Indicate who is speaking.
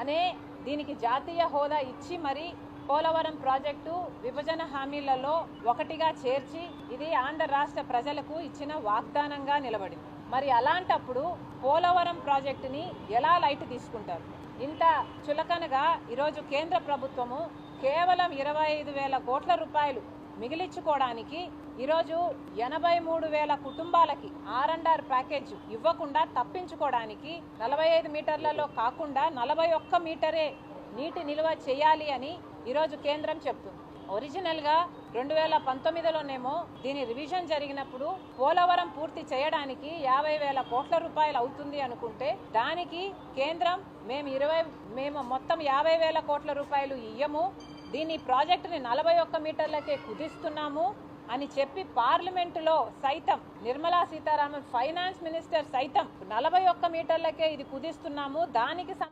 Speaker 1: అనే దీనికి జాతీయ హోదా ఇచ్చి మరి పోలవరం ప్రాజెక్టు విభజన హామీలలో ఒకటిగా చేర్చి ఇది ఆంధ్ర రాష్ట్ర ప్రజలకు ఇచ్చిన వాగ్దానంగా నిలబడింది. మరి అలాంటప్పుడు పోలవరం ప్రాజెక్టుని ఎలా లైట్ తీసుకుంటారు? ఇంత చులకనగా ఈరోజు కేంద్ర ప్రభుత్వము కేవలం ఇరవై ఐదు వేల కోట్ల రూపాయలు మిగిలించుకోవడానికి ఈరోజు ఎనభై మూడు వేల కుటుంబాలకి ఆర్ అండ్ ఆర్ ప్యాకేజ్ ఇవ్వకుండా తప్పించుకోవడానికి నలభై ఐదు మీటర్లలో కాకుండా నలభై ఒక్క మీటరే నీటి నిల్వ చేయాలి అని ఈరోజు కేంద్రం చెప్తుంది. ఒరిజినల్గా రెండు వేల పంతొమ్మిదిలోనేమో దీని రివిజన్ జరిగినప్పుడు పోలవరం పూర్తి చేయడానికి యాభై వేల కోట్ల రూపాయలు అవుతుంది అనుకుంటే దానికి కేంద్రం మేము ఇరవై మేము మొత్తం యాభై వేల కోట్ల రూపాయలు ఇయ్యము. దీని ప్రాజెక్టుని నలభై ఒక్క మీటర్లకే కుదిస్తున్నాము అని చెప్పి పార్లమెంటులో సైతం నిర్మలా సీతారామన్ ఫైనాన్స్ మినిస్టర్ సైతం నలభై ఒక్క మీటర్లకే ఇది కుదిస్తున్నాము. దానికి